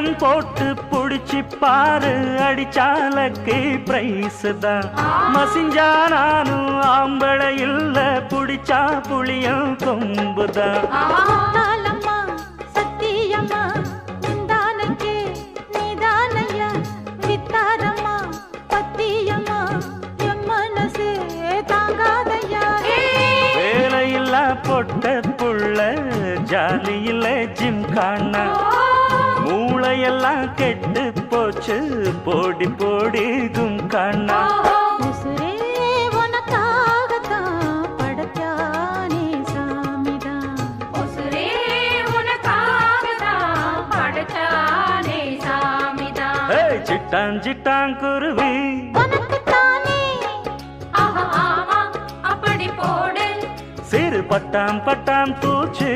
திட்டம் போட்டு புடிச்சு பாரு அடிச்சாலக்கு பிரைஸ் தான். மசிஞ்சா நானும் ஆம்பளை இல்ல புடிச்சா புளியும் கொம்புதான் பொட்ட புள்ள ஜாலியில ஜிம் காணா. மூளையெல்லாம் கெட்டு போச்சு. போடி போடி கும் காணா உசுரே உனக்காகத்தான் படைச்சானே சாமிதான் உசுரே உனக்காகத்தான் படைச்சானே சாமிதான் ஏய், சிட்டான் சிட்டான் குருவி. உனக்குத்தானே. ஆஹா ஆமா அப்படி போடு. சிறு பட்டாம் பட்டாம் பூச்சி.